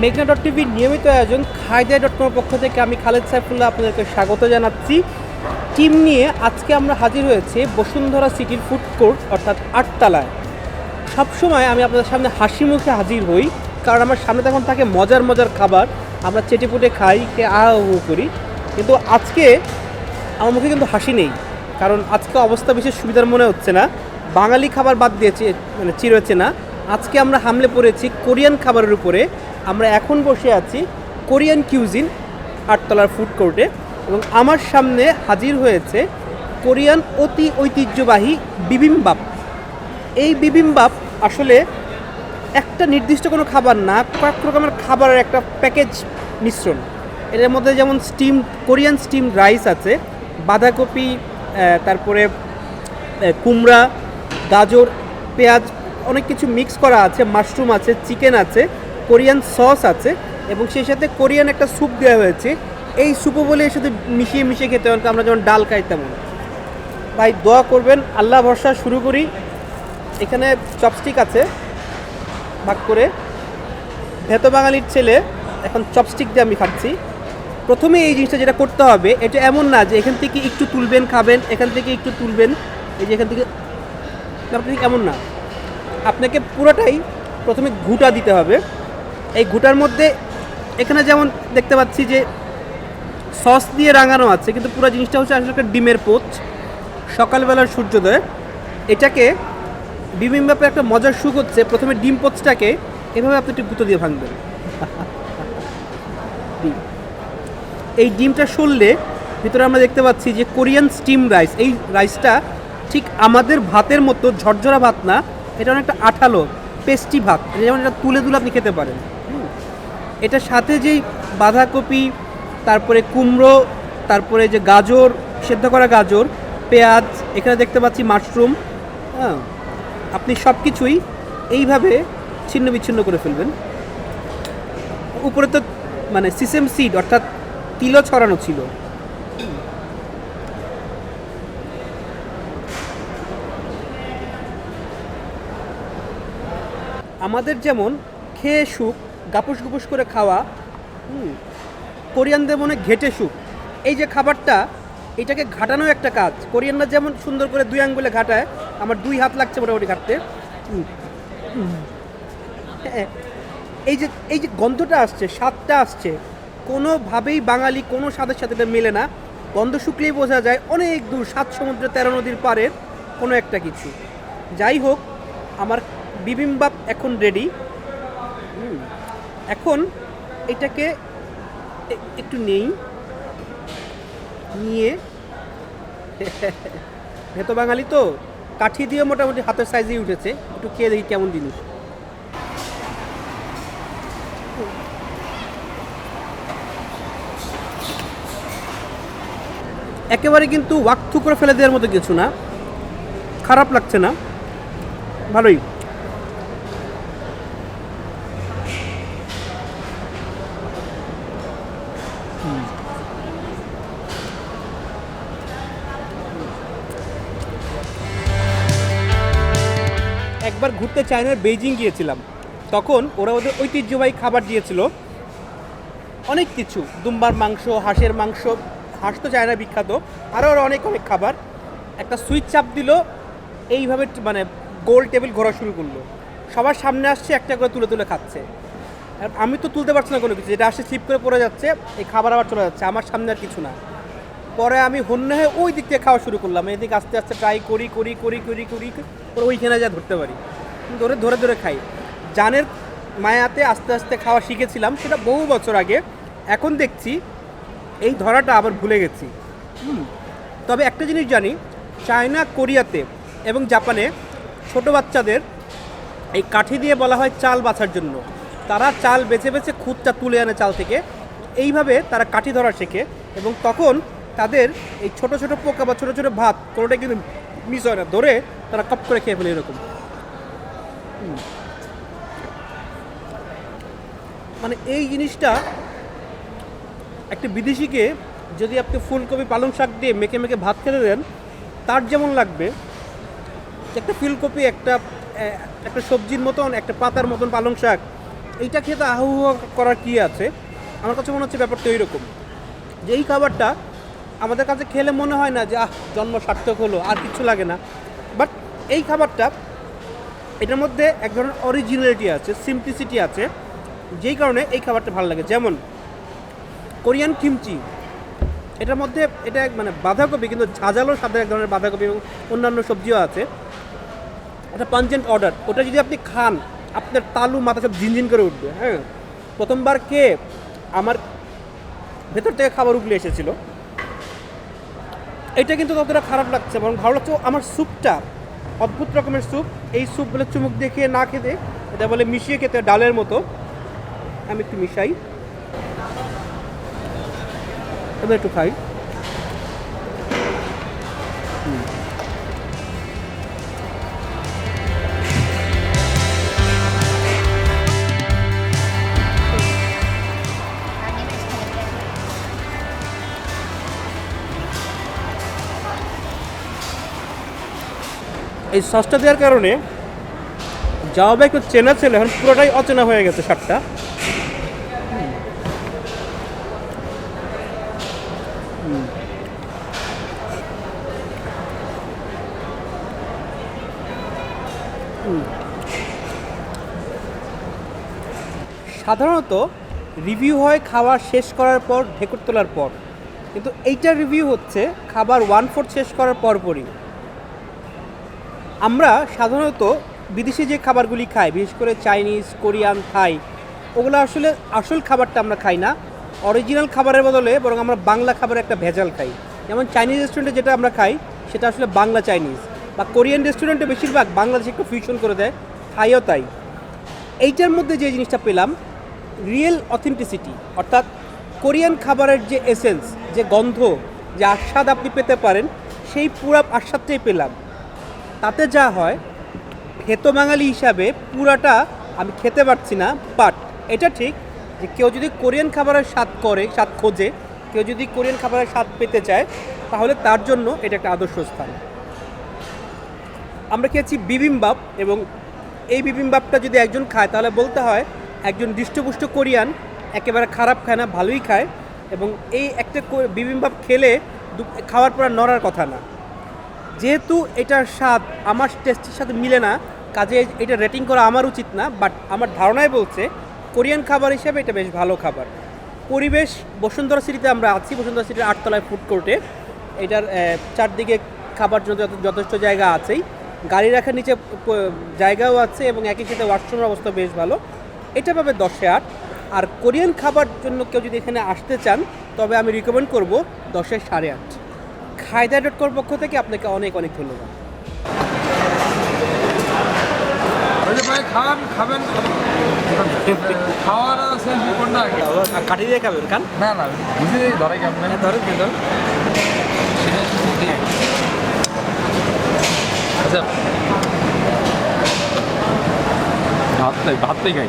মেঘনা ডট টিভির নিয়মিত আয়োজন খায়দা ডট কমের পক্ষ থেকে আমি খালেদ সাইফুল্লাহ আপনাদেরকে স্বাগত জানাচ্ছি। টিম নিয়ে আজকে আমরা হাজির হয়েছে বসুন্ধরা সিটির ফুড কোর্ট, অর্থাৎ আটতলায়। সবসময় আমি আপনাদের সামনে হাসি মুখে হাজির হই, কারণ আমার সামনে তখন থাকে মজার মজার খাবার। আমরা চেটে পুটে খাই, কে আহ করি। কিন্তু আজকে আমার মুখে কিন্তু হাসি নেই, কারণ আজকে অবস্থা বিশেষ সুবিধার মনে হচ্ছে না। বাঙালি খাবার বাদ দিয়েছে মানে চিরোচ্ছে না। আজকে আমরা হামলে পড়েছি কোরিয়ান খাবারের উপরে। আমরা এখন বসে আছি কোরিয়ান কিউজিন আটতলার ফুড কোর্টে এবং আমার সামনে হাজির হয়েছে কোরিয়ান অতি ঐতিহ্যবাহী বিবিমবাপ। এই বিবিমবাপ আসলে একটা নির্দিষ্ট কোনো খাবার না, কয়েক রকমের খাবারের একটা প্যাকেজ মিশ্রণ। এটার মধ্যে যেমন স্টিম কোরিয়ান স্টিম রাইস আছে, বাঁধাকপি তারপরে কুমড়া, গাজর, পেঁয়াজ, অনেক কিছু মিক্স করা আছে মাশরুম আছে চিকেন আছে কোরিয়ান সস আছে এবং সেই সাথে কোরিয়ান একটা স্যুপ দেওয়া হয়েছে। এই স্যুপও বলে এর সাথে মিশিয়ে মিশিয়ে খেতে হয় আমরা যেমন ডাল খাই তেমন। ভাই, দোয়া করবেন, আল্লাহ ভরসা, শুরু করি। এখানে চপস্টিক আছে, ভাগ করে। ভেতো বাঙালির ছেলে, এখন চপস্টিক দিয়ে আমি খাচ্ছি। প্রথমে এই জিনিসটা যেটা করতে হবে, এটা এমন না যে এখান থেকে একটু তুলবেন, খাবেন, এখান থেকে একটু তুলবেন, এই যে এখান থেকে ঠিক এমন না। আপনাকে পুরোটাই প্রথমে ঘুটা দিতে হবে। এই ঘুটার মধ্যে এখানে যেমন দেখতে পাচ্ছি যে সস দিয়ে রাঙানো আছে, কিন্তু পুরো জিনিসটা হচ্ছে আসলে একটা ডিমের পোচ, সকালবেলার সূর্যোদয়। এটাকে বিবিম্বাপে একটা মজার সুখ হচ্ছে, প্রথমে ডিম পোচটাকে এভাবে আপনি একটু গুঁতো দিয়ে ভাঙবেন। এই ডিমটা সরলে ভিতরে আমরা দেখতে পাচ্ছি যে কোরিয়ান স্টিম রাইস, এই রাইসটা ঠিক আমাদের ভাতের মতো ঝরঝরা ভাত না, এটা অনেকটা আঠালো, পেস্টি ভাত যেমন এটা তুলে তুলে আপনি খেতে পারেন। এটার সাথে যেই বাঁধাকপি, তারপরে কুমড়ো, তারপরে যে গাজর, সেদ্ধ করা গাজর, পেঁয়াজ, এখানে দেখতে পাচ্ছি মাশরুম হ্যাঁ। আপনি সব কিছুই এইভাবে ছিন্ন বিচ্ছিন্ন করে ফেলবেন। উপরে তো মানে সিসেম সিড, অর্থাৎ তিলও ছড়ানো ছিল। আমাদের যেমন খেয়ে সুখ, গাপুস গুপুস করে খাওয়া কোরিয়ানদের মনে ঘেটে সুখ, এই যে খাবারটা এটাকে ঘাটানো একটা কাজ। কোরিয়ানরা যেমন সুন্দর করে দুই আঙ্গুলে ঘাটায় আমার দুই হাত লাগছে মোটামুটি ঘাটতে। হ্যাঁ, এই যে এই যে গন্ধটা আসছে স্বাদটা আসছে কোনোভাবেই বাঙালি কোনো স্বাদের সাথে এটা মেলে না। গন্ধ শুকলেই বোঝা যায় অনেক দূর সাত সমুদ্র তেরো নদীর পারের কোনো একটা কিছু। যাই হোক আমার বিবিম্বাপ এখন রেডি এখন এটাকে একটু নেই। নিয়ে। ভেতো বাঙালি তো, কাঠি দিয়ে মোটামুটি হাতের সাইজেই উঠেছে, একটু খেয়ে দেখি কেমন জিনিস। একেবারে কিন্তু ওয়াক্থু করে ফেলে দেওয়ার মতো কিছু না। খারাপ লাগছে না। ভালোই। একবার ঘুরতে চায়নার বেইজিং গিয়েছিলাম। তখন ওরা ওদের ঐতিহ্যবাহী খাবার দিয়েছিল। অনেক কিছু, দুম্বার মাংস, হাঁসের মাংস, হাঁস তো চায়না বিখ্যাত আরও আরও অনেক অনেক খাবার। একটা সুইচ চাপ দিল, এইভাবে মানে গোল টেবিল ঘোরা শুরু করল। সবার সামনে আসছে, একটা করে তুলে তুলে খাচ্ছে। আমি তো তুলতে পারছি না কোনো কিছু, যেটা আসছে স্লিপ করে পড়ে যাচ্ছে, এই খাবার আবার চলে যাচ্ছে, আমার সামনে আর কিছু না। পরে আমি হন্য হয়ে ওই দিক থেকে খাওয়া শুরু করলাম, এদিকে আস্তে আস্তে ট্রাই করি করি করি করি করি ওইখানে যা ধরতে পারি। ধরে ধরে ধরে খাই। জানের মায়াতে আস্তে আস্তে খাওয়া শিখেছিলাম, সেটা বহু বছর আগে। এখন দেখছি এই ধরাটা আবার ভুলে গেছি। তবে একটা জিনিস জানি, চায়না, কোরিয়াতে এবং জাপানে ছোট বাচ্চাদের এই কাঠি দিয়ে বলা হয় চাল বাছার জন্য। তারা চাল বেছে বেছে খুদটা তুলে আনে চাল থেকে। এইভাবে তারা কাঠি ধরা শেখে এবং তখন তাদের এই ছোট ছোট পোকা বা ছোট ছোট ভাত কোনোটা কিন্তু মিস হয় না। ধরে তারা কপ করে খেয়ে ফেলে এরকম। মানে এই জিনিসটা একটা বিদেশিকে যদি আপনি ফুলকপি পালং শাক দিয়ে মেখে মেখে ভাত খেতে দেন, তার যেমন লাগবে একটা ফুলকপি, একটা একটা সবজির মতন, একটা পাতার মতন পালং শাক, এইটা খেতে আহু করার কি আছে? আমার কাছে মনে হচ্ছে ব্যাপারটা এইরকম, যে এই খাবারটা আমাদের কাছে খেলে মনে হয় না যে, আহ, জন্ম সার্থক হলো, আর কিছু লাগে না। বাট এই খাবারটা এটার মধ্যে এক ধরনের অরিজিনালিটি আছে সিম্পলিসিটি আছে, যেই কারণে এই খাবারটা ভালো লাগে। যেমন কোরিয়ান কিমচি এটার মধ্যে এটা মানে বাঁধাকপি, কিন্তু ঝাঁঝালো সাথে এক ধরনের বাঁধাকপি এবং অন্যান্য সবজিও আছে। একটা পাঞ্জেন্ট অর্ডার ওটা যদি আপনি খান, আপনার তালু মাথা সব ঝিনঝিন করে উঠবে হ্যাঁ? প্রথমবার খেয়ে আমার ভেতর থেকে খাবার উগলে এসেছিল। এটা কিন্তু ততটা খারাপ লাগছে বরং ভালো লাগছে। আমার স্যুপটা অদ্ভুত রকমের স্যুপ। এই স্যুপ বলে চুমুক দিয়ে খেয়ে না খেতে, এটা বলে মিশিয়ে খেতে ডালের মতো। আমি একটু মিশাই। একটু খাই। হুম। এই সসটা দেওয়ার কারণে যাওয়া একটু চেনা ছিল এখন পুরোটাই অচেনা হয়ে গেছে শাকটা সাধারণত রিভিউ হয় খাবার শেষ করার পর, ঢেকুর তোলার পর। কিন্তু এইটার রিভিউ হচ্ছে খাবার ওয়ান ফোর্থ শেষ করার পরপরই। আমরা সাধারণত বিদেশি যে খাবারগুলি খাই, বিশেষ করে চাইনিজ, কোরিয়ান, থাই, ওগুলো আসলে আসল খাবারটা আমরা খাই না। অরিজিনাল খাবারের বদলে বরং আমরা বাংলা খাবারের একটা ভেজাল খাই। যেমন চাইনিজ রেস্টুরেন্টে যেটা আমরা খাই, সেটা আসলে বাংলা চাইনিজ বা কোরিয়ান রেস্টুরেন্টে বেশিরভাগ বাংলাদেশে একটু ফিউশন করে দেয়, থাইও তাই। এইটার মধ্যে যে জিনিসটা পেলাম রিয়েল অথেন্টিসিটি অর্থাৎ কোরিয়ান খাবারের যে এসেন্স যে গন্ধ, যে আস্বাদ আপনি পেতে পারেন, সেই পুরো আস্বাদটাই পেলাম। তাতে যা হয় ভেতো বাঙালি হিসাবে পুরাটা আমি খেতে পারছি না বাট এটা ঠিক যে কেউ যদি কোরিয়ান খাবারের স্বাদ করে, স্বাদ খোঁজে, কেউ যদি কোরিয়ান খাবারের স্বাদ পেতে চায়, তাহলে তার জন্য এটা একটা আদর্শ স্থান। আমরা খেয়েছি বিবিমবাপ এবং এই বিবিমবাপটা যদি একজন খায়, তাহলে বলতে হয় একজন দৃষ্টপুষ্ট কোরিয়ান একেবারে খারাপ খায় না, ভালোই খায় এবং এই একটা বিবিমবাপ খেলে খাওয়ার পর নড়ার কথা না। যেহেতু এটার স্বাদ আমার টেস্টের সাথে মিলে না, কাজে এটা রেটিং করা আমার উচিত না বাট আমার ধারণায় বলছে কোরিয়ান খাবার হিসেবে এটা বেশ ভালো খাবার। পরিবেশ, বসুন্ধরা সিটিতে আমরা আছি, বসুন্ধরা সিটির আটতলায় ফুড কোর্টে এটার চারদিকে খাবার জন্য যথেষ্ট জায়গা আছেই। গাড়ি রাখার নিচে জায়গাও আছে এবং একই সাথে ওয়াশরুমের অবস্থা বেশ ভালো। এটা পাবে দশে আট। আর কোরিয়ান খাবার জন্য কেউ যদি এখানে আসতে চান, তবে আমি রিকমেন্ড করব দশের সাড়ে আট। খায়দা ডট কম পক্ষ থেকে আপনাকে অনেক অনেক ধন্যবাদ। খাবেন? খাওয়ার সেলফি কোনটা আগে দিয়ে খাবেন কান? না না বুঝে ধরে কেমন? ধরেন ধরেন। আচ্ছা। ভাত ভাত খাই।